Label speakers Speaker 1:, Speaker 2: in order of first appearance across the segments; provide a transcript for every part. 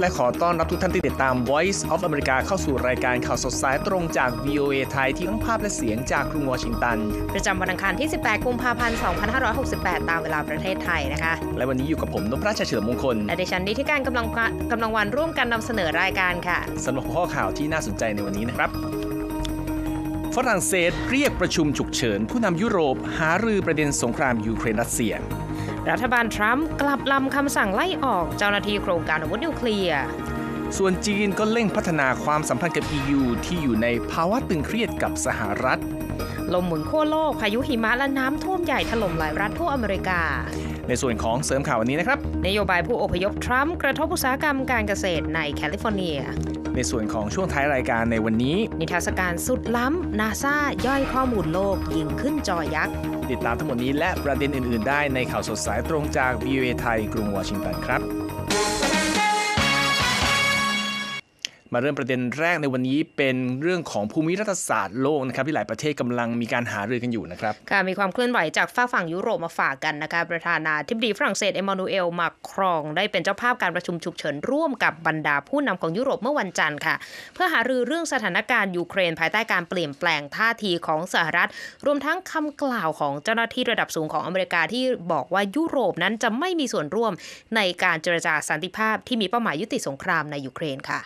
Speaker 1: และขอต้อนรับทุกท่านที่ติดตาม Voice of America เข้าสู่รายการข่าวสดสายตรงจาก VOA ไทยที่ทั้งภาพและเสียงจากกรุงวอชิงตัน
Speaker 2: ประจำวันอังคารที่ 18 กุมภาพันธ์ 2568 ตามเวลาประเทศไทยนะคะ
Speaker 1: และวันนี้อยู่กับผมนพราชเฉลิมมงคล
Speaker 2: และดิฉันนิติการกำลังกำลังวันร่วมกันนำเสนอรายการค่ะ
Speaker 1: สำหรับหัวข้อข่าวที่น่าสนใจในวันนี้นะครับฝรั่งเศสเรียกประชุมฉุกเฉินผู้นำยุโรปหารือประเด็นสงครามยูเครนรัสเซีย
Speaker 2: รัฐบาลทรัมป์กลับลำคำสั่งไล่ออกเจ้าหน้าที่โครงการอาวุธนิวเคลียร์
Speaker 1: ส่วนจีนก็เร่งพัฒนาความสัมพันธ์กับ EU ที่อยู่ในภาวะตึงเครียดกับสหรัฐ
Speaker 2: ลมหมุนขั้วโลก พายุหิมะและน้ำท่วมใหญ่ถล่มหลายรัฐทั่วอเมริกา
Speaker 1: ในส่วนของเสริมข่าววันนี้นะครับ
Speaker 2: นโยบายผู้อพยพทรัมป์กระทบอุตสาหกรรมการเกษตรในแคลิฟอร์เนีย
Speaker 1: ในส่วนของช่วงท้ายรายการในวันนี้
Speaker 2: นิทรรศการสุดล้ำนาซาย่อยข้อมูลโลกยิงขึ้นจอยักษ์
Speaker 1: ติดตามทั้งหมดนี้และประเด็นอื่น ๆ ได้ในข่าวสดสายตรงจาก VOA ไทยกรุงวอชิงตันครับ มาเริ่มประเด็นแรกในวันนี้เป็นเรื่องของภูมิรัฐศาสตร์โลกนะครับที่หลายประเทศกำลังมีการหารือกันอยู่นะครับ
Speaker 2: ค่ะมีความเคลื่อนไหวจากฝากฝั่งยุโรปมาฝากกันนะคะประธานาธิบดีฝรั่งเศสเอมมานูเอลมาครอง ได้เป็นเจ้าภาพการประชุมฉุกเฉินร่วมกับบรรดาผู้นำของยุโรปเมื่อวันจันทร์ค่ะ เพื่อหารือเรื่องสถานการณ์ยูเครน ภายใต้การเปลี่ยนแปลงท่าทีของสหรัฐ รวมทั้งคำกล่าวของเจ้าหน้าที่ระดับสูงของอเมริกาที่บอกว่ายุโรปนั้นจะไม่มีส่วนร่วมในการเจรจาสันติภาพที่มีเป้าหมายยุติสงครามในยูเครนค่ะ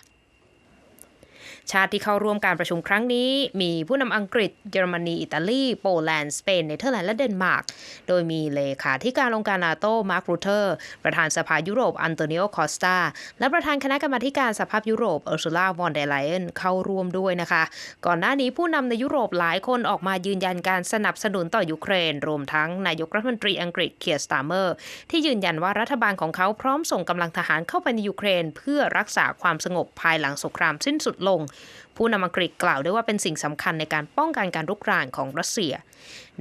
Speaker 2: ชาติที่เข้าร่วมการประชุมครั้งนี้ มีผู้นำอังกฤษ เยอรมนี อิตาลี โปแลนด์ สเปน เนเธอร์แลนด์ และเดนมาร์ก โดยมีเลขาธิการองค์การนาโต มาร์ครูเทอร์ ประธานสภายุโรป อันโตนิโอ คอสตา และประธานคณะกรรมาการสภาพยุโรป เออร์ซูลา วอนเดไลเอนเข้าร่วมด้วยนะคะ ก่อนหน้านี้ผู้นำในยุโรปหลายคนออกมายืนยันการสนับสนุนต่อยูเครน รวมทั้งนายกรัฐมนตรีอังกฤษ เคียร์สตาร์เมอร์ ที่ยืนยันว่ารัฐบาลของเขาพร้อมส่งกำลังทหารเข้าไปในยูเครน เพื่อรักษาความสงบภายหลังสงครามสิ้นสุดลงผู้นำอังกฤษกล่าวด้วยว่าเป็นสิ่งสำคัญในการป้องกันการรุกรานของรัสเซีย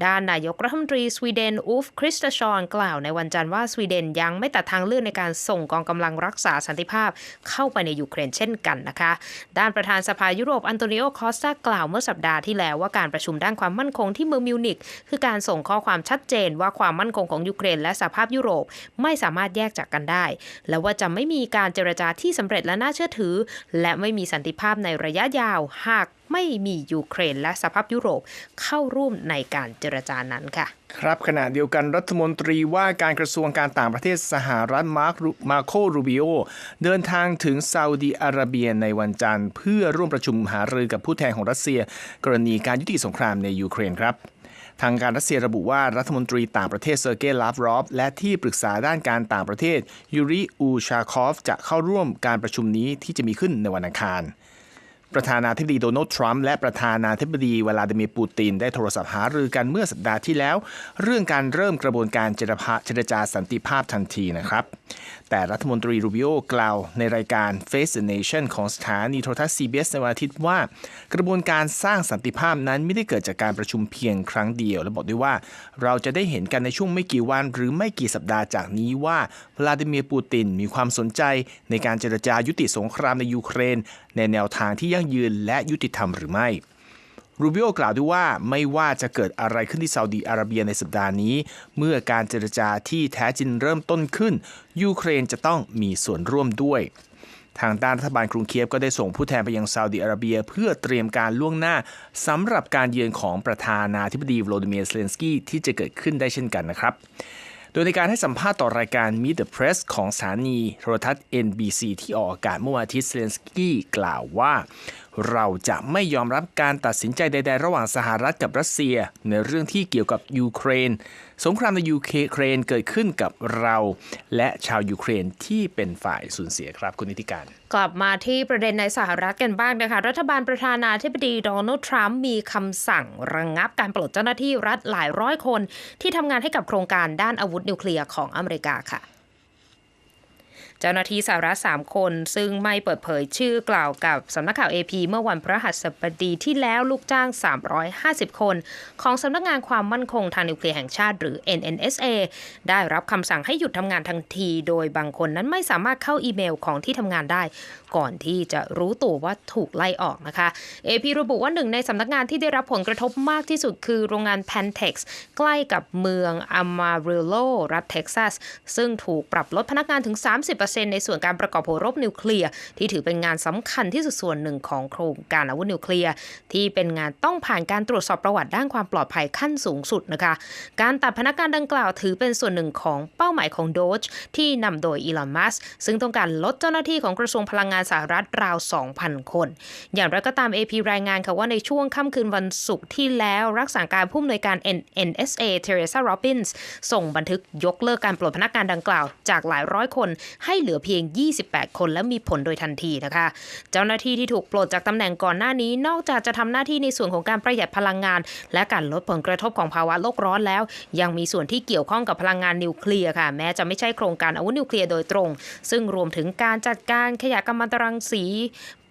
Speaker 2: ด้านนายกรัฐมนตรีสวีเดนอูฟคริสตชอนกล่าวในวันจันทร์ว่าสวีเดนยังไม่ตัดทางเลือกในการส่งกองกำลังรักษาสันติภาพเข้าไปในยูเครนเช่นกันนะคะ ด้านประธานสภายุโรปอันโตนิโอคอสตากล่าวเมื่อสัปดาห์ที่แล้วว่าการประชุมด้านความมั่นคงที่เมืองมิวนิกคือการส่งข้อความชัดเจนว่าความมั่นคงของยูเครนและสหภาพยุโรปไม่สามารถแยกจากกันได้ และว่าจะไม่มีการเจรจาที่สำเร็จและน่าเชื่อถือ และไม่มีสันติภาพในระยะยาว หาก ไม่มียูเครนและสภาพยุโรปเข้าร่วมในการเจรจานั้นค่ะ
Speaker 1: ครับขณะเดียวกันรัฐมนตรีว่าการกระทรวงการต่างประเทศสหรัฐมาร์คมาโครูบิโอเดินทางถึงซาอุดีอาระเบียในวันจันทร์ เพื่อร่วมประชุมหารือกับผู้แทนของรัสเซีย กรณีการยุติสงครามในยูเครนครับทางการรัสเซียระบุว่ารัฐมนตรีต่างประเทศเซอร์เกย์ลาฟรอฟและที่ปรึกษาด้านการต่างประเทศยูริอูชาคอฟจะเข้าร่วมการประชุมนี้ที่จะมีขึ้นในวันอังคาร ประธานาธิบดีโดนัลด์ทรัมป์และประธานาธิบดีวลาดิมีร์ปูตินได้โทรศัพท์หารือกันเมื่อสัปดาห์ที่แล้ว เรื่องการเริ่มกระบวนการเจรจาสันติภาพทันทีนะครับ แต่รัฐมนตรีรูบิโอกล่าวในรายการ Face the Nation ของสถานีโทรทัศน์ CBS ในวันอาทิตย์ว่า กระบวนการสร้างสันติภาพนั้นไม่ได้เกิดจากการประชุมเพียงครั้งเดียว และบอกด้วยว่า เราจะได้เห็นกันในช่วงไม่กี่วัน หรือไม่กี่สัปดาห์จากนี้ว่าวลาดิเมียร์ปูตินมีความสนใจในการเจรจายุติสงครามในยูเครน ในแนวทางที่ยั่งยืนและยุติธรรมหรือไม่ รูบิโอกล่าวด้วยว่าไม่ว่าจะเกิดอะไรขึ้นที่ซาอุดีอาระเบียในสัปดาห์นี้ เมื่อการเจรจาที่แท้จริงเริ่มต้นขึ้น ยูเครนจะต้องมีส่วนร่วมด้วยทางด้านรัฐบาลกรุงเคียฟก็ได้ส่งผู้แทนไปยังซาอุดิอาระเบีย เพื่อเตรียมการล่วงหน้าสำหรับการเยือนของประธานาธิบดีโวลโดเมียร์เซเลนสกี้ที่จะเกิดขึ้นได้เช่นกันนะครับ โดยในการให้สัมภาษณ์ต่อรายการ Meet the Press ของสถานีโทรทัศน์ NBC ที่ออกอากาศเมื่อวันอาทิตย์เซเลนสกี้กล่าวว่าเราจะไม่ยอมรับการตัดสินใจใด ๆ ระหว่างสหรัฐกับรัสเซีย ในเรื่องที่เกี่ยวกับยูเครน สงครามในยูเครนเกิดขึ้นกับเรา และชาวยูเครนที่เป็นฝ่ายสูญเสียครับคุณนิติการ
Speaker 2: กลับมาที่ประเด็นในสหรัฐกันบ้างนะคะ รัฐบาลประธานาธิบดีโดนัลด์ทรัมป์มีคำสั่งระงงับการปลดเจ้าหน้าที่รัฐหลายร้อยคน ที่ทำงานให้กับโครงการด้านอาวุธนิวเคลียร์ของอเมริกาค่ะ เจ้าหน้าที่สหรัฐ3คน ซึ่งไม่เปิดเผยชื่อกล่าวกับสำนักข่าว AP เมื่อวันพฤหัสบดีที่แล้วลูกจ้าง 350 คน ของสำนักงานความมั่นคงทางนิวเคลียร์แห่งชาติหรือ NNSA ได้รับคำสั่งให้หยุดทำงานทันที โดยบางคนนั้นไม่สามารถเข้าอีเมลของที่ทำงานได้ ก่อนที่จะรู้ตัวว่าถูกไล่ออกนะคะ AP ระบุว่าหนึ่งในสำนักงานที่ได้รับผลกระทบมากที่สุดคือโรงงาน Pantex ใกล้กับเมือง Amarillo รัฐเท็กซัส ซึ่งถูกปรับลดพนักงานถึง 30ในส่วนการประกอบหัวรบนิวเคลียร์ที่ถือเป็นงานสำคัญที่สุดส่วนหนึ่งของโครงการอาวุธนิวเคลียร์ที่เป็นงานต้องผ่านการตรวจสอบประวัติด้านความปลอดภัยขั้นสูงสุดนะคะ การตัดพนักงานดังกล่าวถือเป็นส่วนหนึ่งของเป้าหมายของโดจที่นำโดยอีลอนมัสซึ่งต้องการลดเจ้าหน้าที่ของกระทรวงพลังงานสหรัฐราว 2,000 คน อย่างไรก็ตาม AP รายงานค่ะว่าในช่วงค่ำคืนวันศุกร์ที่แล้วรักษาการผู้อำนวยการ NSA Teresa Robbins ส่งบันทึกยกเลิกการปลดพนักงานดังกล่าว จากหลายร้อยคนให้เหลือเพียง 28 คนและมีผลโดยทันทีนะคะ เจ้าหน้าที่ที่ถูกปลดจากตำแหน่งก่อนหน้านี้ นอกจากจะทำหน้าที่ในส่วนของการประหยัดพลังงาน และการลดผลกระทบของภาวะโลกร้อนแล้ว ยังมีส่วนที่เกี่ยวข้องกับพลังงานนิวเคลียร์ค่ะ แม้จะไม่ใช่โครงการอาวุธนิวเคลียร์โดยตรง ซึ่งรวมถึงการจัดการขยะกัมมันตรังสี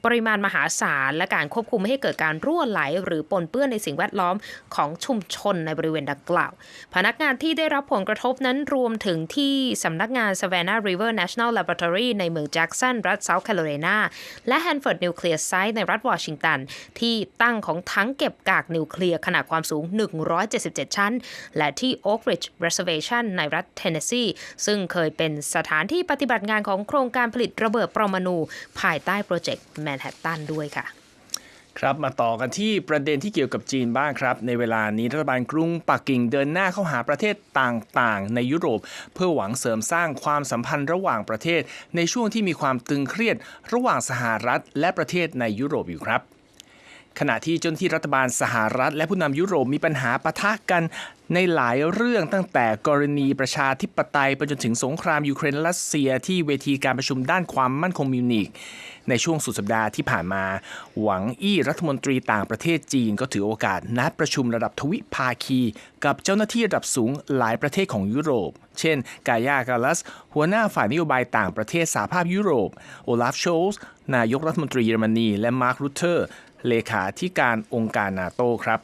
Speaker 2: ปริมาณมหาศาล และการควบคุมไม่ให้เกิดการรั่วไหล หรือปนเปื้อนในสิ่งแวดล้อมของชุมชนในบริเวณดังกล่าว พนักงานที่ได้รับผลกระทบนั้นรวมถึงที่สำนักงาน Savannah River National Laboratory ในเมืองแจ็กสันรัฐ South Carolina และ Hanford Nuclear Site ในรัฐวอชิงตัน ที่ตั้งของทั้งเก็บกากนิวเคลียร์ขนาดความสูง 177 ชั้น และที่ Oak Ridge Reservation ในรัฐเทนเนสซีซึ่งเคยเป็นสถานที่ปฏิบัติงานของโครงการผลิตระเบิดปรมาณูภายใต้โปรเจกต์มนฮัตตันด้วยค่ะ
Speaker 1: ครับมาต่อกันที่ประเด็นที่เกี่ยวกับจีนบ้างครับ ในเวลานี้รัฐบาลกรุงปักกิ่งเดินหน้าเข้าหาประเทศต่างๆ ในยุโรป เพื่อหวังเสริมสร้างความสัมพันธ์ระหว่างประเทศ ในช่วงที่มีความตึงเครียด ระหว่างสหรัฐ และประเทศในยุโรปอยู่ครับ ขณะที่เจ้าหน้าที่รัฐบาลสหรัฐ และผู้นำยุโรปมีปัญหาปะทะกันในหลายเรื่องตั้งแต่กรณีประชาธิปไตยไปจนถึงสงครามยูเครนรัสเซียที่เวทีการประชุมด้านความมั่นคงมิวนิกในช่วงสุดสัปดาห์ที่ผ่านมา หวังอี้รัฐมนตรีต่างประเทศจีนก็ถือโอกาสนัดประชุมระดับทวิภาคี กับเจ้าหน้าที่ระดับสูงหลายประเทศของยุโรป เช่น กายากาลัส หัวหน้าฝ่ายนโยบายต่างประเทศสหภาพยุโรป โอลาฟโชลส์นายกรัฐมนตรีเยอรมนี และมาร์ครูเทอร์ เลขาธิการองค์การนาโต้ครับ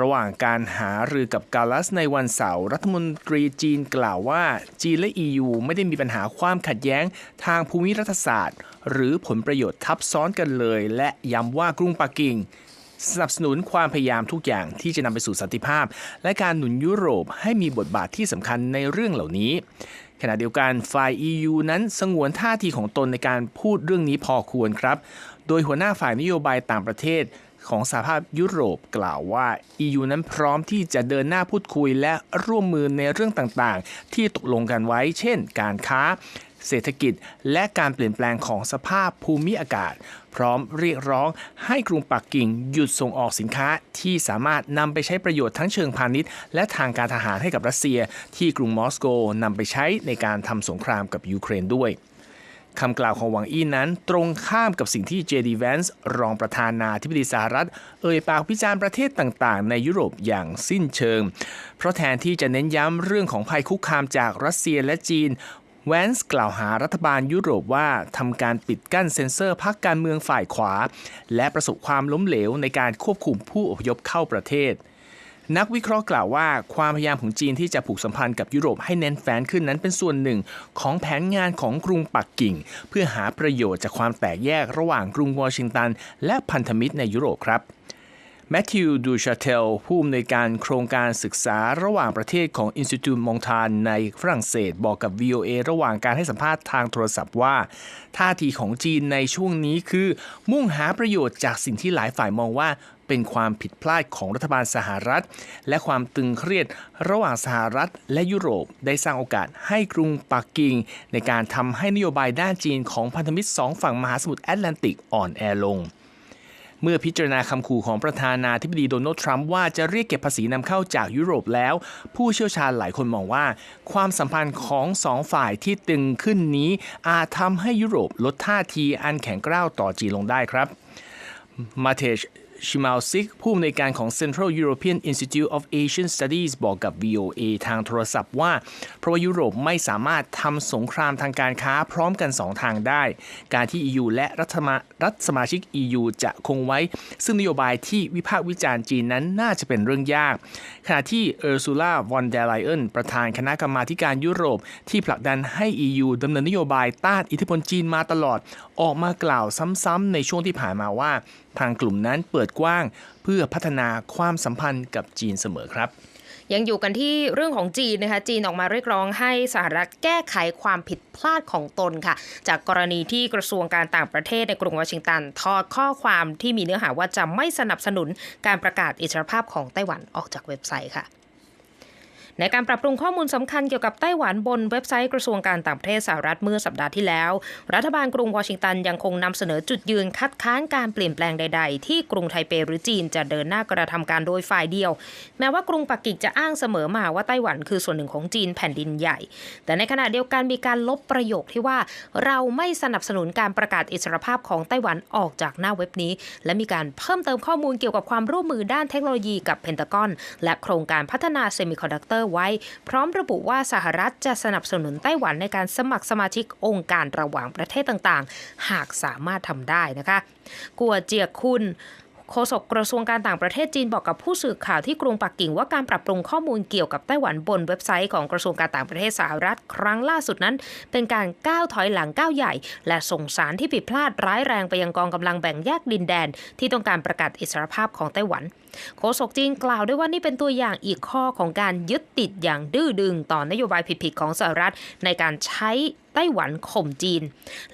Speaker 1: ระหว่างการหารือกับกาลัสในวันเสาร์รัฐมนตรีจีนกล่าวว่า จีนและ EU ไม่ได้มีปัญหาความขัดแย้งทางภูมิรัฐศาสตร์ หรือผลประโยชน์ทับซ้อนกันเลย และย้ำว่ากรุงปักกิ่งสนับสนุนความพยายามทุกอย่างที่จะนำไปสู่สันติภาพ และการหนุนยุโรปให้มีบทบาทที่สำคัญในเรื่องเหล่านี้ ขณะเดียวกันฝ่าย EU นั้นสงวนท่าทีของตนในการพูดเรื่องนี้พอควรครับ โดยหัวหน้าฝ่ายนโยบายต่างประเทศของสหภาพยุโรปกล่าวว่า EU นั้นพร้อมที่จะเดินหน้าพูดคุยและร่วมมือในเรื่องต่างๆ ที่ตกลงกันไว้ เช่น การค้า เศรษฐกิจ และการเปลี่ยนแปลงของสภาพภูมิอากาศ พร้อมเรียกร้องให้กรุงปักกิ่งหยุดส่งออกสินค้าที่สามารถนำไปใช้ประโยชน์ทั้งเชิงพาณิชย์ และทางการทหารให้กับรัสเซีย ที่กรุงมอสโกนำไปใช้ในการทำสงครามกับยูเครนด้วย คำกล่าวของหวังอี้นั้นตรงข้ามกับสิ่งที่เจดีแวนส์รองประธานาธิบดีสหรัฐ เอ่ยปากวิจารณ์ประเทศต่างๆ ในยุโรปอย่างสิ้นเชิง เพราะแทนที่จะเน้นย้ำเรื่องของภัยคุกคามจากรัสเซียและจีนแวนส์กล่าวหารัฐบาลยุโรปว่าทำการปิดกั้นเซ็นเซอร์พักการเมืองฝ่ายขวา และประสบความล้มเหลวในการควบคุมผู้อพยพเข้าประเทศ นักวิเคราะห์กล่าวว่าความพยายามของจีนที่จะผูกสัมพันธ์กับยุโรปให้แน่นแฟ้นขึ้นนั้นเป็นส่วนหนึ่งของแผนงานของกรุงปักกิ่ง เพื่อหาประโยชน์จากความแตกแยกระหว่างกรุงวอชิงตัน และพันธมิตรในยุโรปครับแมทธิวดูชาเทลผู้อำนวยการโครงการศึกษาระหว่างประเทศของ Institut m o n t a n ในฝรั่งเศสบอกกับ VOA ระหว่างการให้สัมภาษณ์ทางโทรศัพท์ว่า ท่าทีของจีนในช่วงนี้คือ มุ่งหาประโยชน์จากสิ่งที่หลายฝ่ายมองว่า เป็นความผิดพลาดของรัฐบาลสหรัฐ และความตึงเครียดระหว่างสหรัฐและยุโรปได้สร้างโอกาสให้กรุงปักกิ่ง ในการทำให้นโยบายด้านจีนของพันธมิตรสองฝั่งมหาสมุทรแอตแลนติกอ่อนแอลงเมื่อพิจารณาคำขู่ของประธานาธิบดีโดนัลด์ทรัมป์ว่าจะเรียกเก็บภาษีนำเข้าจากยุโรปแล้ว ผู้เชี่ยวชาญหลายคนมองว่า ความสัมพันธ์ของสองฝ่ายที่ตึงขึ้นนี้ อาจทำให้ยุโรปลดท่าทีอันแข็งกร้าวต่อจีนลงได้ครับมาเทช ชิมาลซิกผู้อำนวยการของ Central European Institute of Asian Studies บอกกับ VOA ทางโทรศัพท์ว่า เพราะว่ายุโรปไม่สามารถทำสงครามทางการค้าพร้อมกัน 2 ทางได้ การที่ EU และรัฐมารัฐสมาชิก EU จะคงไว้ ซึ่งนโยบายที่วิพากษ์วิจารณ์จีนนั้นน่าจะเป็นเรื่องยาก ขณะที่เออร์ซูลาวอนเดลไลเอนประธานคณะกรรมาการยุโรป ที่ผลักดันให้ EU ดำเนินนโยบายต้านอิทธิพลจีนมาตลอด ออกมากล่าวซ้ำๆในช่วงที่ผ่านมาว่า ทางกลุ่มนั้นเปิดกว้าง เพื่อพัฒนาความสัมพันธ์กับจีนเสมอครับ
Speaker 2: ยังอยู่กันที่เรื่องของจีนนะคะ จีนออกมาเรียกร้องให้สหรัฐแก้ไขความผิดพลาดของตนค่ะ จากกรณีที่กระทรวงการต่างประเทศในกรุงวอชิงตันทอดข้อความที่มีเนื้อหาว่าจะไม่สนับสนุนการประกาศอิสรภาพของไต้หวันออกจากเว็บไซต์ค่ะ ในการปรับปรุงข้อมูลสำคัญเกี่ยวกับไต้หวันบนเว็บไซต์กระทรวงการต่างประเทศสหรัฐเมื่อสัปดาห์ที่แล้ว รัฐบาลกรุงวอชิงตันยังคงนำเสนอจุดยืนคัดค้านการเปลี่ยนแปลงใด ๆ ที่กรุงไทเปหรือจีนจะเดินหน้ากระทำการโดยฝ่ายเดียว แม้ว่ากรุงปักกิ่งจะอ้างเสมอมาว่าไต้หวันคือส่วนหนึ่งของจีนแผ่นดินใหญ่ แต่ในขณะเดียวกันมีการลบประโยคที่ว่า เราไม่สนับสนุนการประกาศอิสรภาพของไต้หวันออกจากหน้าเว็บนี้ และมีการเพิ่มเติมข้อมูลเกี่ยวกับความร่วมมือด้านเทคโนโลยีกับเพนตากอนและโครงการพัฒนาเซมิคอนดักเตอร์ไว้ พร้อมระบุว่าสหรัฐจะสนับสนุนไต้หวันในการสมัครสมาชิกองค์การระหว่างประเทศต่างๆ หากสามารถทำได้นะคะ กัวเจียคุณ โฆษกกระทรวงการต่างประเทศจีนบอกกับผู้สื่อข่าวที่กรุงปักกิ่งว่าการปรับปรุงข้อมูลเกี่ยวกับไต้หวันบนเว็บไซต์ของกระทรวงการต่างประเทศสหรัฐ ครั้งล่าสุดนั้น เป็นการก้าวถอยหลังก้าวใหญ่ และส่งสารที่ผิดพลาดร้ายแรงไปยังกองกำลังแบ่งแยกดินแดน ที่ต้องการประกาศอิสรภาพของไต้หวันโฆษกจีนกล่าวด้วยว่านี่เป็นตัวอย่างอีกข้อของการยึดติดอย่างดื้อดึงต่อนโยบายผิดๆของสหรัฐในการใช้ไต้หวันข่มจีน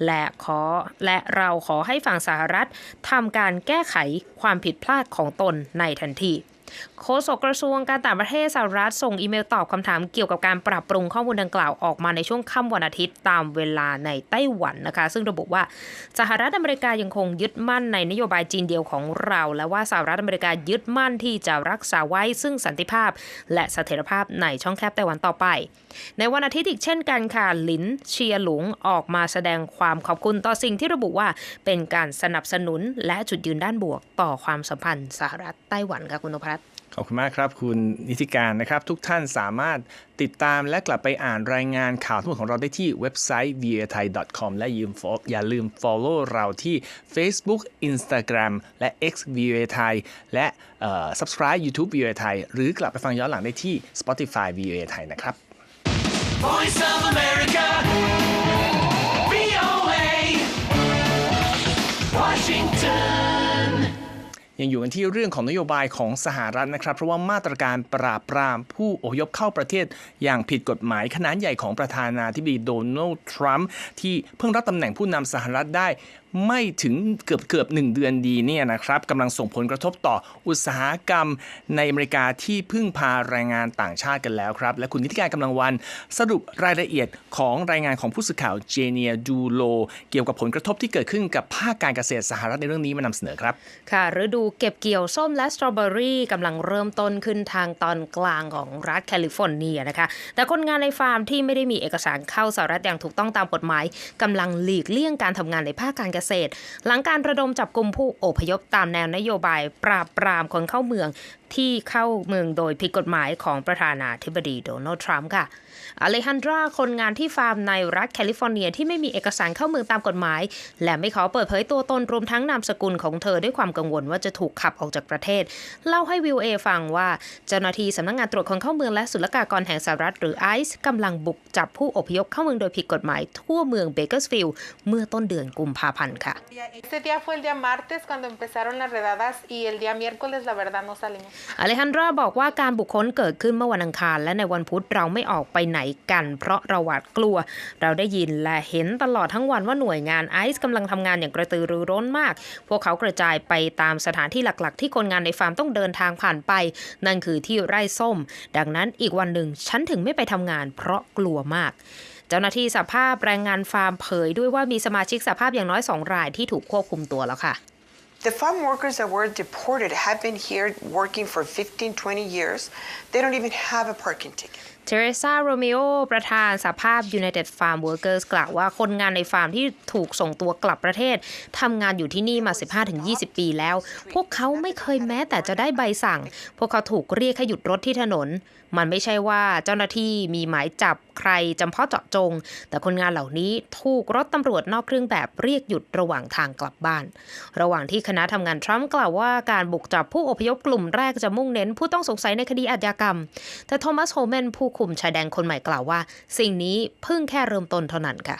Speaker 2: และขอและเราขอให้ฝั่งสหรัฐทำการแก้ไขความผิดพลาดของตนในทันที โฆษกกระทรวงการต่างประเทศสหรัฐส่งอีเมลตอบคำถามเกี่ยวกับการปรับปรุงข้อมูลดังกล่าวออกมาในช่วงค่ำวันอาทิตย์ตามเวลาในไต้หวันนะคะ ซึ่งระบุว่าสหรัฐอเมริกายังคงยึดมั่นในนโยบายจีนเดียวของเรา และว่าสหรัฐอเมริกายึดมั่นที่จะรักษาไว้ซึ่งสันติภาพ และเสถียรภาพในช่องแคบไต้หวันต่อไป ในวันอาทิตย์อีกเช่นกันค่ะหลินเชียหลุงออกมาแสดงความขอบคุณต่อสิ่งที่ระบุว่าเป็นการสนับสนุนและจุดยืนด้านบวกต่อความสัมพันธ์สหรัฐไต้หวันค่ะคุณนพรัต
Speaker 1: ขอบคุณมากครับ คุณนิติการนะครับ ทุกท่านสามารถติดตามและกลับไปอ่านรายงานข่าวทั้งหมดของเราได้ที่เว็บไซต์ v a t h a i com และยืมอย่าลืม follow เราที่ Facebook Instagram และ X v a t h a i และ subscribe YouTube v a t h a i หรือกลับไปฟังย้อนหลังได้ที่ Spotify v a t h a i นะครับ
Speaker 3: Voice of America. VOA. Washington.
Speaker 1: ยังอยู่กันที่เรื่องของนโยบายของสหรัฐนะครับ เพราะว่ามาตรการปราบปรามผู้อพยพเข้าประเทศอย่างผิดกฎหมายขนาดใหญ่ของประธานาธิบดีโดนัลด์ทรัมป์ที่เพิ่งรับตำแหน่งผู้นำสหรัฐได้ ไม่ถึงเกือบเกือบหนึ่งเดือนดีเนี่ยนะครับกำลังส่งผลกระทบต่ออุตสาหกรรมในอเมริกาที่พึ่งพาแรงงานต่างชาติกันแล้วครับ และคุณนิติการกำลังวันสรุปรายละเอียดของรายงานของผู้สื่อข่าวเจเนียดูโลเกี่ยวกับผลกระทบที่เกิดขึ้นกับภาคการเกษตรสหรัฐในเรื่องนี้มานำเสนอครับ
Speaker 2: ค่ะฤดูเก็บเกี่ยวส้มและสตรอเบอรี่กำลังเริ่มต้นขึ้นทางตอนกลางของรัฐแคลิฟอร์เนียนะคะแต่คนงานในฟาร์มที่ไม่ได้มีเอกสารเข้าสหรัฐอย่างถูกต้องตามกฎหมายกำลังหลีกเลี่ยงการทำงานในภาคการเกษตร หลังการระดมจับกลุ่มผู้อพยพตามแนวนโยบายปราบปรามคนเข้าเมืองที่เข้าเมืองโดยผิดกฎหมายของประธานาธิบดีโดนัลด์ทรัมป์ค่ะ อเลฮันดราคนงานที่ฟาร์มในรัฐแคลิฟอร์เนียที่ไม่มีเอกสารเข้าเมืองตามกฎหมาย และไม่ขอเปิดเผยตัวตนรวมทั้งนามสกุลของเธอด้วยความกังวลว่าจะถูกขับออกจากประเทศ เล่าให้วิวเอฟังว่าเจ้าหน้าที่สำนักงานตรวจคนเข้าเมืองและศุลกากรแห่งสหรัฐหรือไอซ์กำลังบุกจับผู้อพยพเข้าเมืองโดยผิดกฎหมายทั่วเมืองเบเกอร์สฟิลด์เมื่อต้นเดือนกุมภาพันธ์ค่ะ อเลฮันดราบอกว่าการบุกคคลเกิดขึ้นเมื่อวันอังคาร และในวันพุธเราไม่ออกไปไหนกัน เพราะเราหวาดกลัว เราได้ยินและเห็นตลอดทั้งวันว่าหน่วยงานไอซ์กำลังทำงานอย่างกระตือรือร้นมาก พวกเขากระจายไปตามสถานที่หลักๆ ที่คนงานในฟาร์มต้องเดินทางผ่านไป นั่นคือที่ไร่ส้ม ดังนั้นอีกวันหนึ่งฉันถึงไม่ไปทำงาน เพราะกลัวมากเจ้าหน้าที่สภาพแรงงานฟาร์มเผยด้วยว่ามีสมาชิกสภาพอย่างน้อยสองรายที่ถูกควบคุมตัวแล้วค่ะ
Speaker 4: The farm workers that were deported have been here working for 15, 20 years. They don't even have a parking ticket.
Speaker 2: เทเรซาโรเมโอประธานสภาพ United Farm Workers กล่าวว่าคนงานในฟาร์มที่ถูกส่งตัวกลับประเทศทำงานอยู่ที่นี่มา 15-20 ปีแล้ว พวกเขาไม่เคยแม้แต่จะได้ใบสั่ง พวกเขาถูกเรียกให้หยุดรถที่ถนนมันไม่ใช่ว่าเจ้าหน้าที่มีหมายจับใครจำเพาะเจาะจง แต่คนงานเหล่านี้ถูกรถตำรวจนอกเครื่องแบบเรียกหยุดระหว่างทางกลับบ้าน ระหว่างที่คณะทำงานทรัมป์กล่าวว่าการบุกจับผู้อพยพกลุ่มแรกจะมุ่งเน้นผู้ต้องสงสัยในคดีอาชญากรรม แต่โทมัสโฮแมนผู้คุมชายแดนคนใหม่กล่าวว่า สิ่งนี้เพิ่งแค่เริ่มต้นเท่านั้นค่ะ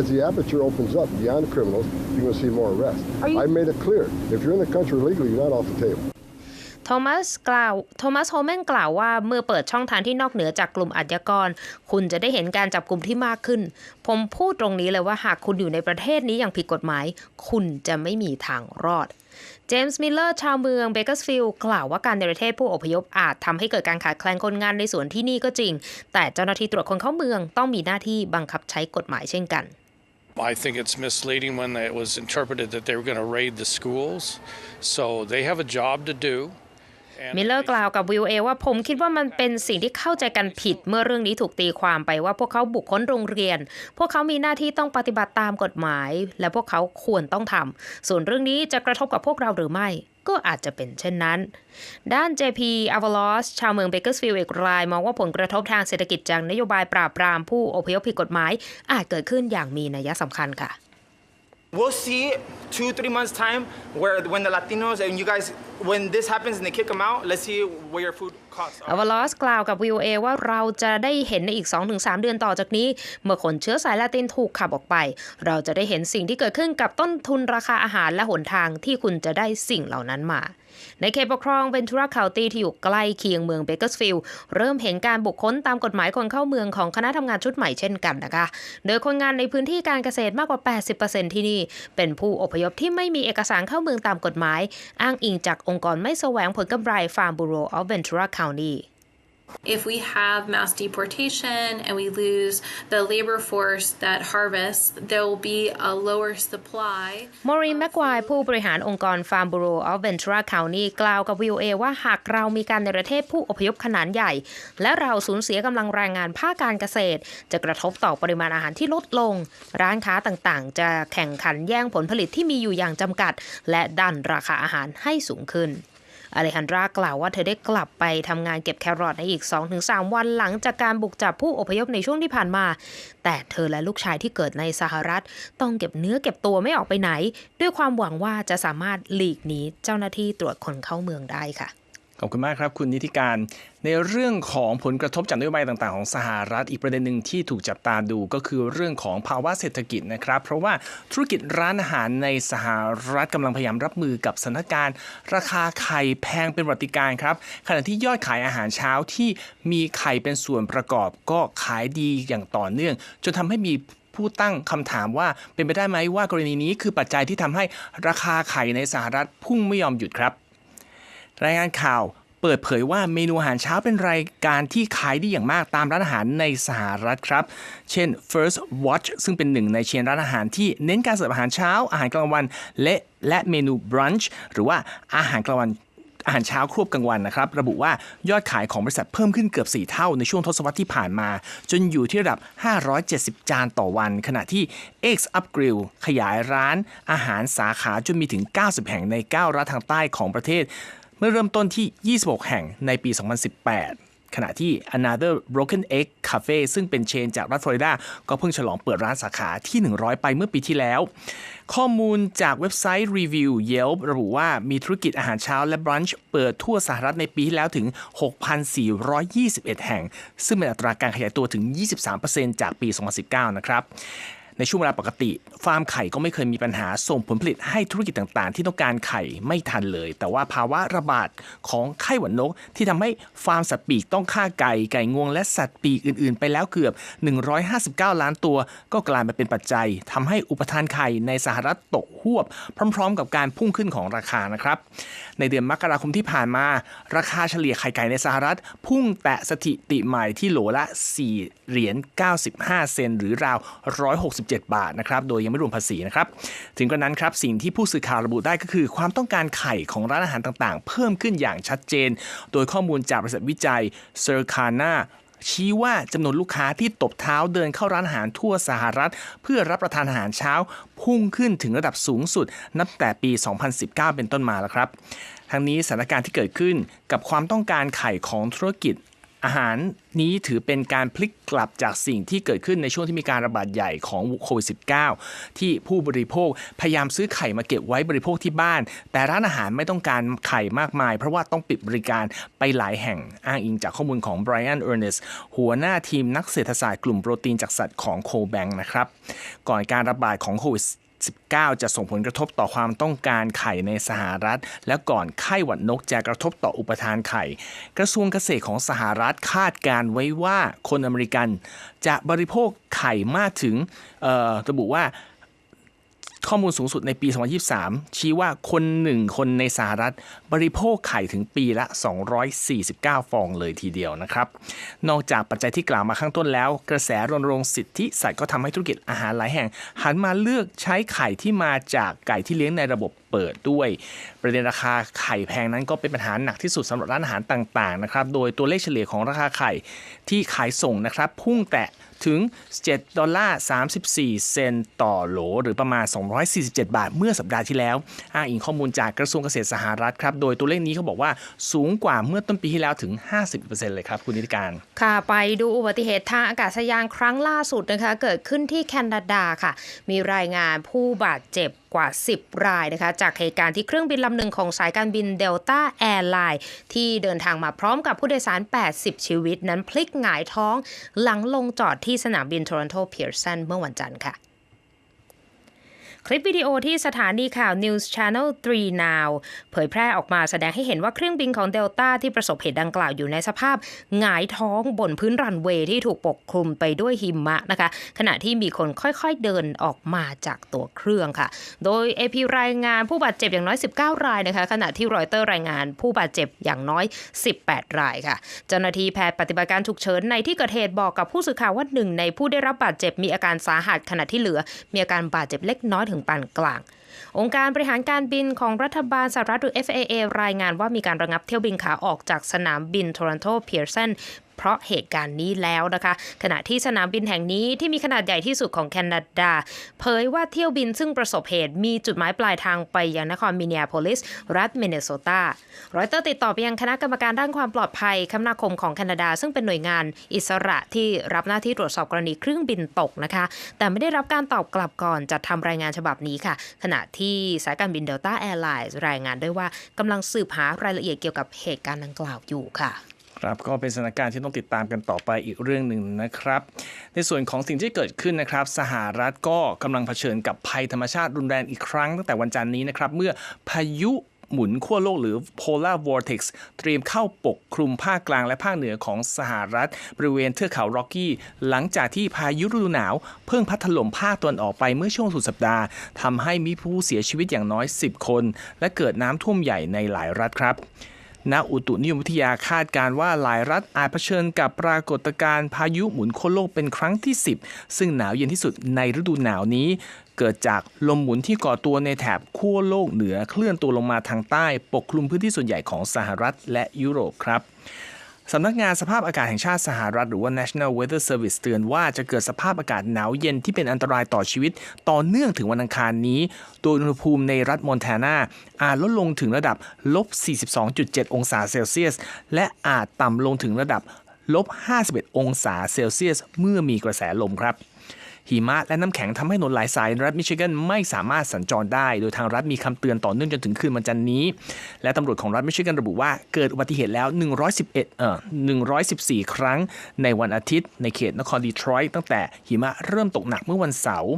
Speaker 5: As the aperture opens up beyond criminals, you're going to see more arrests. I made it clear. If you're in the country illegally, you're not off the table.
Speaker 2: โทมัสกล่าวโทมัสโฮแมนกล่าวว่าเมื่อเปิดช่องทางที่นอกเหนือจากกลุ่มอาชญากร คุณจะได้เห็นการจับกลุ่มที่มากขึ้น ผมพูดตรงนี้เลยว่าหากคุณอยู่ในประเทศนี้อย่างผิดกฎหมาย คุณจะไม่มีทางรอดเจมส์มิลเลอร์ชาวเมืองเบเกอร์สฟิลด์กล่าวว่าการในประเทศผู้อพยพอาจทำให้เกิดการขาดแคลนคนงานในสวนที่นี่ก็จริง แต่เจ้าหน้าที่ตรวจคนเข้าเมืองต้องมีหน้าที่บังคับใช้กฎหมายเช่นกัน
Speaker 6: I think it's misleading when it was interpreted that they were going to raid the schools. So they have a job to do.
Speaker 2: มิลเลอร์กล่าวกับวิวเอว่าผมคิดว่ามันเป็นสิ่งที่เข้าใจกันผิดเมื่อเรื่องนี้ถูกตีความไปว่าพวกเขาบุกค้นโรงเรียน พวกเขามีหน้าที่ต้องปฏิบัติตามกฎหมาย และพวกเขาควรต้องทำส่วนเรื่องนี้จะกระทบกับพวกเราหรือไม่ก็อาจจะเป็นเช่นนั้น ด้าน JP a v a l o s ชาวเมืองเบเกอร์สฟิลด์เอกรายมองว่าผลกระทบทางเศรษฐกิจจากนโยบายปราบปรามผู้อพยพผิดกฎหมาย อาจเกิดขึ้นอย่างมีนัยสำคัญค่ะ
Speaker 7: We'll see two, three months time where when the Latinos and you guys, when this happens and they kick them out, let's see where your food costs
Speaker 2: อวลอสกล่าวกับวิวเอว่าเราจะได้เห็นในอีก 2-3 เดือนต่อจากนี้ เมื่อคนเชื้อสายลาตินถูกขับออกไป เราจะได้เห็นสิ่งที่เกิดขึ้นกับต้นทุนราคาอาหารและหนทางที่คุณจะได้สิ่งเหล่านั้นมา ในเขตปกครองเวนทูราคาวตี้ที่อยู่ใกล้เคียงเมืองเบเกอร์สฟิลด์เริ่มเห็นการบุกค้นตามกฎหมายคนเข้าเมืองของคณะทำงานชุดใหม่เช่นกันนะคะ โดยคนงานในพื้นที่การเกษตรมากกว่า 80%ที่นี่ เป็นผู้อพยพที่ไม่มีเอกสารเข้าเมืองตามกฎหมาย อ้างอิงจากองค์กรไม่แสวงผลกำไร Farm Bureau of Ventura County
Speaker 8: if we have mass deportation and we lose the labor force that harvests, there will be a lower supply.
Speaker 2: มอรีนแมกควายผู้บริหารองค์กร Farm Bureau of Ventura County กล่าวกับ VOA ว่าหากเรามีการในประเทศผู้อพยพขนาดใหญ่ และเราสูญเสียกำลังแรงงานภาคการเกษตร จะกระทบต่อปริมาณอาหารที่ลดลง ร้านค้าต่างๆ จะแข่งขันแย่งผลผลิตที่มีอยู่อย่างจำกัด และดันราคาอาหารให้สูงขึ้น อเลฮันดรากล่าวว่าเธอได้กลับไปทำงานเก็บแครอทในอีก 2-3 วันหลังจากการบุกจับผู้อพยพในช่วงที่ผ่านมา แต่เธอและลูกชายที่เกิดในสหรัฐ ต้องเก็บเนื้อเก็บตัวไม่ออกไปไหน ด้วยความหวังว่าจะสามารถหลีกหนีเจ้าหน้าที่ตรวจคนเข้าเมืองได้ค่ะ
Speaker 1: ขอบคุณมากครับคุณนิติการ ในเรื่องของผลกระทบจากนโยบายต่างๆ ของสหรัฐ อีกประเด็นหนึ่งที่ถูกจับตาดูก็คือเรื่องของภาวะเศรษฐกิจนะครับ เพราะว่าธุรกิจร้านอาหารในสหรัฐกำลังพยายามรับมือกับสถานการณ์ ราคาไข่แพงเป็นประติการครับขณะที่ยอดขายอาหารเช้าที่มีไข่เป็นส่วนประกอบ ก็ขายดีอย่างต่อเนื่อง จนทำให้มีผู้ตั้งคำถามว่าเป็นไปได้ไหมว่ากรณีนี้คือปัจจัยที่ทำให้ราคาไข่ในสหรัฐพุ่งไม่ยอมหยุดครับ รายงานข่าวเปิดเผยว่าเมนูอาหารเช้าเป็นรายการที่ขายดีอย่างมากตามร้านอาหารในสหรัฐครับ เช่น First Watch ซึ่งเป็นหนึ่งในเชนร้านอาหารที่เน้นการเสิร์ฟอาหารเช้า อาหารกลางวัน และและเมนู brunch หรือว่าอาหารกลางวันอาหารเช้าครบกลางวันนะครับ ระบุว่ายอดขายของบริษัทเพิ่มขึ้นเกือบ 4 เท่าในช่วงทศวรรษที่ผ่านมา จนอยู่ที่ระดับ 570 จานต่อวัน ขณะที่ X Up Grill ขยายร้านอาหารสาขาจนมีถึง 90 แห่งใน 9 รัฐทางใต้ของประเทศ เมื่อเริ่มต้นที่ 26 แห่งในปี 2018 ขณะที่ Another Broken Egg Cafe ซึ่งเป็นเชนจากรัฐฟลอริดา ก็เพิ่งฉลองเปิดร้านสาขาที่ 100 ไปเมื่อปีที่แล้ว ข้อมูลจากเว็บไซต์ Review Yelp ระบุว่ามีธุรกิจอาหารเช้าและบรันช์เปิดทั่วสหรัฐในปีที่แล้วถึง 6,421 แห่ง ซึ่งเป็นอัตราการขยายตัวถึง 23%จากปี 2019 นะครับในช่วงเวลาปกติ ฟาร์มไข่ก็ไม่เคยมีปัญหาส่งผลผลิตให้ธุรกิจต่างๆ ที่ต้องการไข่ไม่ทันเลย แต่ว่าภาวะระบาดของไข้หวัดนก ที่ทำให้ฟาร์มสัตว์ปีกต้องฆ่าไก่ไก่งวง และสัตว์ปีกอื่น ๆ ไปแล้วเกือบ 159 ล้านตัว ก็กลายมาเป็นปัจจัยทำให้อุปทานไข่ในสหรัฐตกหวบ พร้อม ๆ กับการพุ่งขึ้นของราคานะครับในเดือนมกราคมที่ผ่านมา ราคาเฉลี่ยไข่ไก่ในสหรัฐ พุ่งแตะสถิติใหม่ที่โหลละ 4 เหรียญ 95 เซนหรือราว 167 บาทนะครับโดยยังไม่รวมภาษีนะครับถึงกระนั้นครับสิ่งที่ผู้สื่อข่าวระบุได้ก็คือ ความต้องการไข่ของร้านอาหารต่างๆ เพิ่มขึ้นอย่างชัดเจน โดยข้อมูลจากบริษัทวิจัยเซอร์คาน่า ชี้ว่าจำนวนลูกค้าที่ตบเท้าเดินเข้าร้านอาหารทั่วสหรัฐ เพื่อรับประทานอาหารเช้า พุ่งขึ้นถึงระดับสูงสุด นับแต่ปี 2019 เป็นต้นมาแล้วครับทั้งนี้สถานการณ์ที่เกิดขึ้นกับความต้องการไข่ของธุรกิจ อาหารนี้ถือเป็นการพลิกกลับจากสิ่งที่เกิดขึ้นในช่วงที่มีการระบาดใหญ่ของโควิด -19 ที่ผู้บริโภคพยายามซื้อไข่มาเก็บไว้บริโภคที่บ้าน แต่ร้านอาหารไม่ต้องการไข่มากมาย เพราะว่าต้องปิดบริการไปหลายแห่งอ้างอิงจากข้อมูลของ Brian Ernest หัวหน้าทีมนักเศรษฐศาสตร์กลุ่มโปรตีนจากสัตว์ของโคแบงนะครับ ก่อนการระบาดของโควิด 19 จะส่งผลกระทบต่อความต้องการไข่ในสหรัฐ และก่อนไข้หวัดนกจะกระทบต่ออุปทานไข่ กระทรวงเกษตรของสหรัฐคาดการไว้ว่าคนอเมริกันจะบริโภคไข่มากถึงระบุว่า ข้อมูลสูงสุดในปี 2023 ชี้ว่าคนหนึ่งคนในสหรัฐ บริโภคไข่ถึงปีละ 249 ฟองเลยทีเดียวนะครับ นอกจากปัจจัยที่กล่าวมาข้างต้นแล้ว กระแสรณรงค์สิทธิสัตว์ก็ทำให้ธุรกิจอาหารหลายแห่ง หันมาเลือกใช้ไข่ที่มาจากไก่ที่เลี้ยงในระบบเปิดด้วย ประเด็นราคาไข่แพงนั้นก็เป็นปัญหาหนักที่สุดสำหรับร้านอาหารต่างๆนะครับโดยตัวเลขเฉลี่ยของราคาไข่ที่ขายส่งนะครับพุ่งแตะถึง 7 ดอลลาร์ 34 เซนต์ต่อโหล หรือประมาณ 247 บาท เมื่อสัปดาห์ที่แล้ว อ้างอิงข้อมูลจากกระทรวงเกษตรสหรัฐครับ โดยตัวเลขนี้เขาบอกว่าสูงกว่าเมื่อต้นปีที่แล้วถึง 50%เลยครับ คุณนิติการ
Speaker 2: ค่ะ ไปดูอุบัติเหตุทางอากาศยานครั้งล่าสุดนะคะ เกิดขึ้นที่แคนาดาค่ะ มีรายงานผู้บาดเจ็บ กว่า 10 รายนะคะจากเหตุการณ์ที่เครื่องบินลำหนึ่งของสายการบินเดลต้าแอร์ไลน์ที่เดินทางมาพร้อมกับผู้โดยสาร 80 ชีวิตนั้นพลิกหงายท้อง หลังลงจอดที่สนามบินโทรอนโตเพียร์สันเมื่อวันจันทร์ค่ะ ลิปวิดีโอที่สถานีข่าว News Channel 3 Now เผยแพร่ออกมาแสดงให้เห็นว่าเครื่องบินของเดลต้าที่ประสบเหตุดังกล่าวอยู่ในสภาพหงายท้องบนพื้นรันเวย์ที่ถูกปกคลุมไปด้วยหิมะนะคะ ขณะที่มีคนค่อยๆเดินออกมาจากตัวเครื่องค่ะ โดย AP รายงานผู้บาดเจ็บอย่างน้อย 19 รายนะคะ ขณะที่รอยเตอร์รายงานผู้บาดเจ็บอย่างน้อย 18 รายค่ะ เจ้าหน้าที่แพทย์ปฏิบัติการฉุกเฉินในที่เกิดเหตุบอกกับผู้สื่อข่าวว่าหนึ่งในผู้ได้รับบาดเจ็บมีอาการสาหัสขณะที่เหลือ มีอาการบาดเจ็บเล็กน้อยถึงปานกลาง องค์การบริหารการบินของรัฐบาลสหรัฐหรือ FAA รายงานว่ามีการระงับเที่ยวบินขาออกจากสนามบินโทรอนโตเพียร์สัน เพราะเหตุการณ์นี้แล้วนะคะ ขณะที่สนามบินแห่งนี้ที่มีขนาดใหญ่ที่สุดของแคนาดา เผยว่าเที่ยวบินซึ่งประสบเหตุมีจุดหมายปลายทางไปยังนครมินนีอโพลิส รัฐมินนิโซตารอยเตอร์ติดต่อไปยังคณะกรรมการด้านความปลอดภัยคมนาคมของแคนาดา ซึ่งเป็นหน่วยงานอิสระที่รับหน้าที่ตรวจสอบกรณีเครื่องบินตกนะคะ แต่ไม่ได้รับการตอบกลับก่อนจัดทำรายงานฉบับนี้ค่ะ ขณะที่สายการบินเดลต้าแอร์ไลน์รายงานด้วยว่ากำลังสืบหารายละเอียดเกี่ยวกับเหตุการณ์ดังกล่าวอยู่ค่ะ
Speaker 1: ครับก็เป็นสถานการณ์ที่ต้องติดตามกันต่อไปอีกเรื่องหนึ่งนะครับ ในส่วนของสิ่งที่เกิดขึ้นนะครับ สหรัฐก็กำลังเผชิญกับภัยธรรมชาติรุนแรงอีกครั้งตั้งแต่วันจันทร์นี้นะครับ เมื่อพายุหมุนขั้วโลกหรือ polar vortex เตรียมเข้าปกคลุมภาคกลางและภาคเหนือของสหรัฐ บริเวณเทือกเขาร็อกกี้หลังจากที่พายุฤดูหนาว เพิ่งพัดถล่มภาคตะวันออกไปเมื่อช่วงสุดสัปดาห์ทำให้มีผู้เสียชีวิตอย่างน้อย 10 คน และเกิดน้ำท่วมใหญ่ในหลายรัฐครับ นักอุตุนิยมวิทยาคาดการว่าหลายรัฐอาจเผชิญกับปรากฏการณ์พายุหมุนโคโลกเป็นครั้งที่ 10 ซึ่งหนาวเย็นที่สุดในฤดูหนาวนี้ เกิดจากลมหมุนที่ก่อตัวในแถบขั้วโลกเหนือเคลื่อนตัวลงมาทางใต้ ปกคลุมพื้นที่ส่วนใหญ่ของสหรัฐและยุโรปครับ สำนักงานสภาพอากาศแห่งชาติสหรัฐหรือว่า National Weather Service เตือนว่าจะเกิดสภาพอากาศหนาวเย็นที่เป็นอันตรายต่อชีวิต ต่อเนื่องถึงวันอังคารนี้ โดยอุณหภูมิในรัฐมอนแทนาอาจลดลงถึงระดับลบ 42.7 องศาเซลเซียส และอาจต่ำลงถึงระดับลบ 51 องศาเซลเซียส เมื่อมีกระแสลมครับ หิมะและน้ำแข็งทำให้ถนนหลายสายในรัฐมิชิแกนไม่สามารถสัญจรได้ โดยทางรัฐมีคำเตือนต่อเนื่องจนถึงคืนวันจันทร์นี้ และตำรวจของรัฐมิชิแกนระบุว่าเกิดอุบัติเหตุแล้ว 111 เอ่อ 114 ครั้งในวันอาทิตย์ ในเขตนครดีทรอยต์ตั้งแต่หิมะเริ่มตกหนักเมื่อวันเสาร์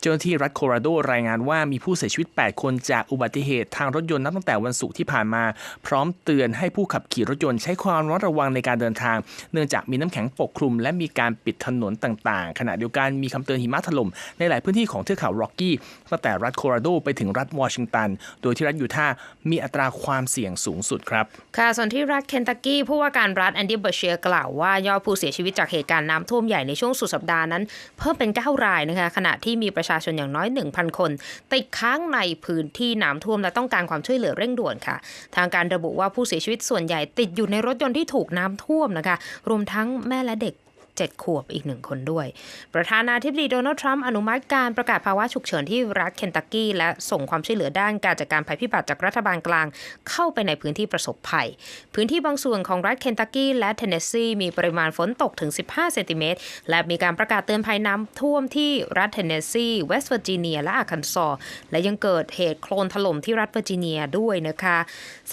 Speaker 1: เจ้าหน้าที่รัฐโคโลราโดรายงานว่ามีผู้เสียชีวิต 8 คนจากอุบัติเหตุทางรถยนต์นับตั้งแต่วันศุกร์ที่ผ่านมา พร้อมเตือนให้ผู้ขับขี่รถยนต์ใช้ความระมัดระวังในการเดินทาง เนื่องจากมีน้ำแข็งปกคลุม และมีการปิดถนนต่างๆ ขณะเดียวกันมีคำเตือนหิมะถล่มในหลายพื้นที่ของเทือกเขาโรกกี้ตั้งแต่รัฐโคโลราโดไปถึงรัฐวอชิงตัน โดยที่รัฐยูทาห์มีอัตราความเสี่ยงสูงสุดครับ
Speaker 2: ค่ะ ส่วนที่รัฐเคนตักกี้ผู้ว่าการรัฐแอนดี้เบอร์เชียกล่าวว่ายอดผู้เสียชีวิตจากเหตุการณ์น้ำท่วมใหญ่ในช่วงสุดสัปดาห์นั้น เพิ่มเป็น 9 รายนะคะขณะที่มีประชาชนอย่างน้อย 1,000 คนติดค้างในพื้นที่น้ำท่วมและต้องการความช่วยเหลือเร่งด่วนค่ะ ทางการระบุว่าผู้เสียชีวิตส่วนใหญ่ติดอยู่ในรถยนต์ที่ถูกน้ำท่วมนะคะ รวมทั้งแม่และเด็ก 7 ขวบอีกหนึ่งคนด้วย ประธานาธิบดีโดนัลด์ทรัมป์อนุมัติการประกาศภาวะฉุกเฉินที่รัฐเคนตักกี้ และส่งความช่วยเหลือด้านการจัดการภัยพิบัติจากรัฐบาลกลาง เข้าไปในพื้นที่ประสบภัย พื้นที่บางส่วนของรัฐเคนตักกี้และเทนเนสซีมีปริมาณฝนตกถึง 15 เซนติเมตร และมีการประกาศเตือนภัยน้ำท่วมที่รัฐเทนเนสซีเวสต์เวอร์จิเนีย และอาคันซอและยังเกิดเหตุโคลนถล่มที่รัฐเวอร์จิเนียด้วยนะคะ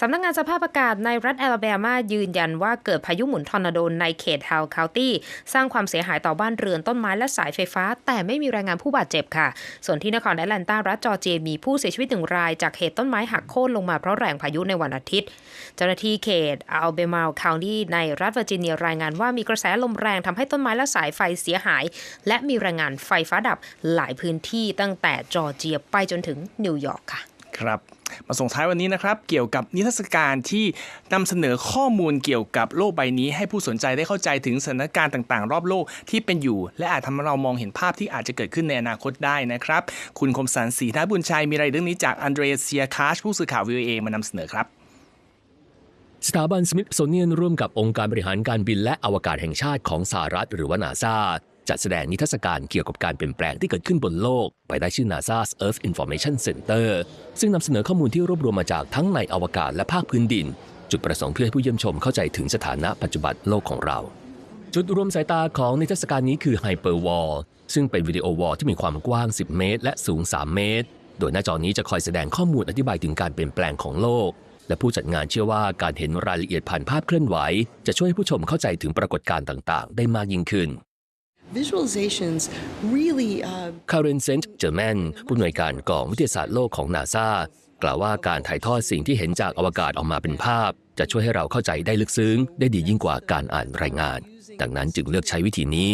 Speaker 2: สำนักงานสภาพอากาศในรัฐแอลาแบมายืนยันว่าเกิดพายุหมุนทอร์นาโดในเขตฮาวคาวตี้สร้างความเสียหายต่อบ้านเรือนต้นไม้และสายไฟฟ้า แต่ไม่มีรายงานผู้บาดเจ็บค่ะ ส่วนที่นครแอตแลนตารัฐจอร์เจียมีผู้เสียชีวิตหนึ่งราย จากเหตุต้นไม้หักโค่นลงมาเพราะแรงพายุในวันอาทิตย์ เจ้าหน้าที่เขตอัลเบมาลคาวนีในรัฐเวอร์จิเนียรายงานว่ามีกระแสลมแรงทำให้ต้นไม้และสายไฟเสียหาย และมีรายงานไฟฟ้าดับหลายพื้นที่ตั้งแต่จอร์เจียไปจนถึงนิวยอร์กค่ะ
Speaker 1: ครับ มาส่งท้ายวันนี้นะครับ เกี่ยวกับนิทรรศการที่นำเสนอข้อมูลเกี่ยวกับโลกใบนี้ ให้ผู้สนใจได้เข้าใจถึงสถานการณ์ต่างๆ รอบโลกที่เป็นอยู่ และอาจทำให้เรามองเห็นภาพที่อาจจะเกิดขึ้นในอนาคตได้นะครับ คุณคมสันต์ศรีทับุญชัยมีรายเรื่องนี้จากอันเดรเซียคาชผู้สื่อข่าว VOA มานำเสนอครับ
Speaker 9: สถาบันสมิธโซเนียนร่วมกับองค์การบริหารการบินและอวกาศแห่งชาติของสหรัฐหรือว่านาซา จัดแสดงนิทรรศการเกี่ยวกับการเปลี่ยนแปลงที่เกิดขึ้นบนโลกไปได้ชื่อ NASA's Earth Information Center ซึ่งนำเสนอข้อมูลที่รวบรวมมาจากทั้งในอวกาศและภาคพื้นดิน จุดประสงค์เพื่อให้ผู้เยี่ยมชมเข้าใจถึงสถานะปัจจุบันโลกของเรา จุดรวมสายตาของนิทรรศการนี้คือ Hyperwall ซึ่งเป็นวิดีโอวอลที่มีความกว้าง 10 เมตร และสูง 3 เมตร โดยหน้าจอนี้จะคอยแสดงข้อมูลอธิบายถึงการเปลี่ยนแปลงของโลกและผู้จัดงานเชื่อว่าการเห็นรายละเอียดผ่านภาพเคลื่อนไหว จะช่วยให้ผู้ชมเข้าใจถึงปรากฏการณ์ต่าง ๆ ได้มากยิ่งขึ้น คาร์เรนเซนต์เจอร์แมนผู้อำนวยการกองวิทยาศาสตร์โลกของนาซากล่าวว่าการถ่ายทอดสิ่งที่เห็นจากอวกาศออกมาเป็นภาพ จะช่วยให้เราเข้าใจได้ลึกซึ้ง ได้ดียิ่งกว่าการอ่านรายงาน ดังนั้นจึงเลือกใช้วิธีนี้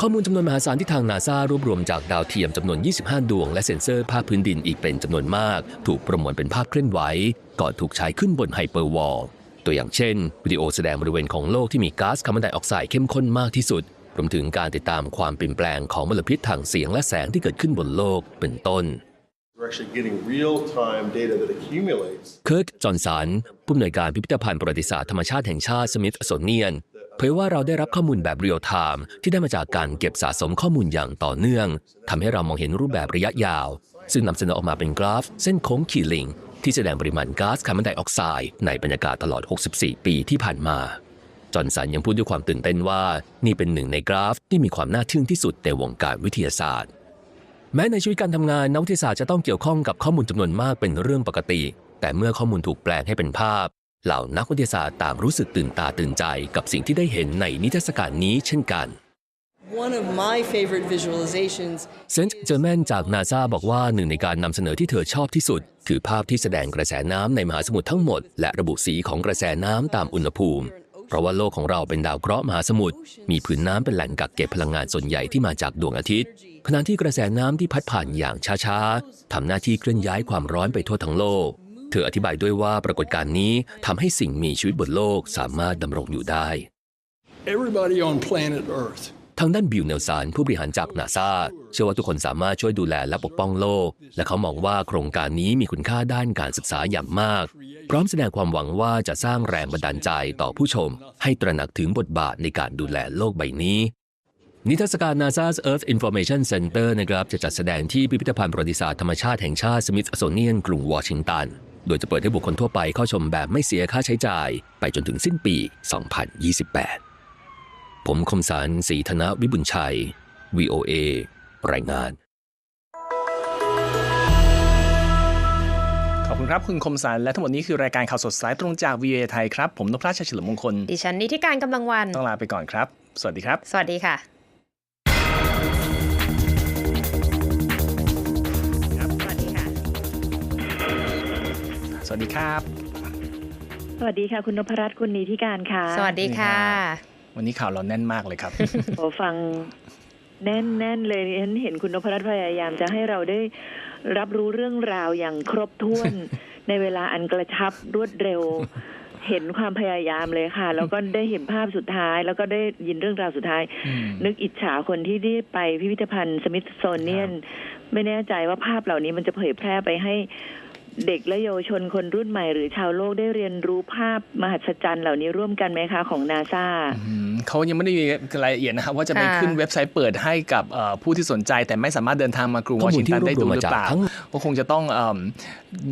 Speaker 9: ข้อมูลจำนวนมหาศาลที่ทางนาซารวบรวมจากดาวเทียมจำนวน 25 ดวง และเซ็นเซอร์ภาคพื้นดินอีกเป็นจำนวนมาก ถูกประมวลเป็นภาพเคลื่อนไหว ก่อนถูกใช้ขึ้นบนไฮเปอร์วอลตัวอย่างเช่น วิดีโอแสดงบริเวณของโลกที่มีก๊าซคาร์บอนไดออกไซด์เข้มข้นมากที่สุด รวมถึงการติดตามความเปลี่ยนแปลงของมลพิษทางเสียงและแสงที่เกิดขึ้นบนโลกเป็นต้น
Speaker 5: We're actually getting real-time data that accumulates
Speaker 9: เคิร์ตจอห์นสันผู้อำนวยการพิพิธภัณฑ์ประวัติศาสตร์ธรรมชาติแห่งชาติสมิธโซเนียนเผยว่าเราได้รับข้อมูลแบบเรียลไทม์ที่ได้มาจากการเก็บสะสมข้อมูลอย่างต่อเนื่องทำให้เรามองเห็นรูปแบบระยะยาว ซึ่งนำเสนอออกมาเป็นกราฟ เส้นโค้งขีดลิง ที่แสดงปริมาณก๊าซคาร์บอนไดออกไซด์ในบรรยากาศตลอด 64 ปีที่ผ่านมา จอห์นสันยังพูดด้วยความตื่นเต้นว่านี่เป็นหนึ่งในกราฟที่มีความน่าทึ่งที่สุดในวงการวิทยาศาสตร์ แม้ในชีวิตการทำงานนักวิทยาศาสตร์จะต้องเกี่ยวข้องกับข้อมูลจำนวนมากเป็นเรื่องปกติ แต่เมื่อข้อมูลถูกแปลงให้เป็นภาพ เหล่านักวิทยาศาสตร์ต่างรู้สึกตื่นตาตื่นใจกับสิ่งที่ได้เห็นในนิทรรศการนี้เช่นกัน
Speaker 10: one of my favorite visualizations
Speaker 9: เซนต์เจอร์แมนจากนาซาบอกว่าหนึ่งในการนำเสนอที่เธอชอบที่สุด คือภาพที่แสดงกระแสน้ำในมหาสมุทรทั้งหมด และระบุสีของกระแสน้ำตามอุณหภูมิ เพราะว่าโลกของเราเป็นดาวเคราะห์มหาสมุทร มีผืนน้ำเป็นแหล่งกักเก็บพลังงานส่วนใหญ่ที่มาจากดวงอาทิตย์ ขณะที่กระแสน้ำที่พัดผ่านอย่างช้าๆทำหน้าที่เคลื่อนย้ายความร้อนไปทั่วทั้งโลก เธออธิบายด้วยว่าปรากฏการณ์นี้ทำให้สิ่งมีชีวิตบนโลกสามารถดำรงอยู่ได้
Speaker 11: Everybody on planet Earth
Speaker 9: ทางด้านบิลเนลสันผู้บริหารจากนาซาเชื่อว่าทุกคนสามารถช่วยดูแลและปกป้องโลก และเขามองว่าโครงการนี้มีคุณค่าด้านการศึกษาอย่างมาก พร้อมแสดงความหวังว่าจะสร้างแรงบันดาลใจต่อผู้ชม ให้ตระหนักถึงบทบาทในการดูแลโลกใบนี้นิทรรศการ NASA's Earth Information Center นะครับจะจัดแสดงที่พิพิธภัณฑ์ประวัติศาสตร์ธรรมชาติแห่งชาติสมิธโซเนียนกรุงวอชิงตัน โดยจะเปิดให้บุคคลทั่วไปเข้าชมแบบไม่เสียค่าใช้จ่าย ไปจนถึงสิ้นปี 2028 ผมคมสารศรีธนวิบุญชัย VOA รายงาน
Speaker 1: ขอบคุณครับ คุณคมสันและทั้งหมดนี้คือรายการข่าวสดสายตรงจาก VOA ไทยครับ ผมนพราชชัยเฉลิมมงคล
Speaker 2: ดิฉันนิติการกำลังวัน
Speaker 1: ต้องลาไปก่อนครับ สวัสดีครับ
Speaker 2: สวัสดีค่ะสวัสดีค่ะ
Speaker 1: สวัสดีครับ
Speaker 12: สวัสดีค่ะ คุณนพรัตน์คุณนีทิการค่ะ
Speaker 2: สวัสดีค่ะ
Speaker 1: วันนี้ข่าวเราแน่นมากเลยครับ
Speaker 12: โอ้ฟังแน่นแน่นเลยฉันเห็นคุณนพรัตน์พยายามจะให้เราได้รับรู้เรื่องราวอย่างครบถ้วน ในเวลาอันกระชับรวดเร็ว เห็นความพยายามเลยค่ะ แล้วก็ได้เห็นภาพสุดท้าย แล้วก็ได้ยินเรื่องราวสุดท้าย นึกอิจฉาคนที่ได้ไปพิพิธภัณฑ์สมิธโซเนียน ไม่แน่ใจว่าภาพเหล่านี้มันจะเผยแพร่ไปให้ เด็กและเยาวชนคนรุ่นใหม่หรือชาวโลกได้เรียนรู้ภาพมหัศจรรย์เหล่านี้ร่วมกันไหมคะของนาซา
Speaker 1: อืมเขายังไม่ได้มีรายละเอียดนะครับว่าจะไป
Speaker 2: ค่ะ
Speaker 1: ขึ้นเว็บไซต์เปิดให้กับเอ่อผู้ที่สนใจ แต่ไม่สามารถเดินทางมากรุง
Speaker 9: ข้
Speaker 1: ว
Speaker 9: อ
Speaker 1: อ
Speaker 9: มู
Speaker 1: ชิ
Speaker 9: ล
Speaker 1: ง
Speaker 9: ที่
Speaker 1: ตันได้ดู
Speaker 9: รวบรวม
Speaker 1: หรือเปล่า
Speaker 9: มาจากทั้ง
Speaker 1: ก็คงจะต้องเอิ่ม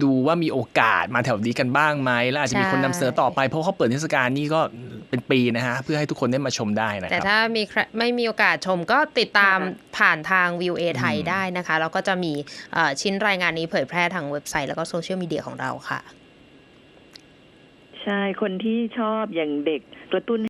Speaker 1: ดูว่ามีโอกาสมาแถวนี้กันบ้างไหมแล้วอาจจะมีคนนำเสนอต่อไปเพราะเขาเปิดเทศกาลนี่ก็เป็นปีนะฮะเพื่อให้ทุกคนได้มาชมได้นะค
Speaker 2: แต่
Speaker 1: รับ
Speaker 2: ถ้ามีใครไม่มีโอกาสชมก็ติดตามผ่านทางวิวเอไทยได้นะคะแล้วก็จะมีเอ่อชิ้นรายงานนี้เผยแพร่ทางเว็บไซต์แล้วก็โซเชียลมีเดียของเราค่ะ
Speaker 12: ใช่ คนที่ชอบอย่างเด็กกระตุ้น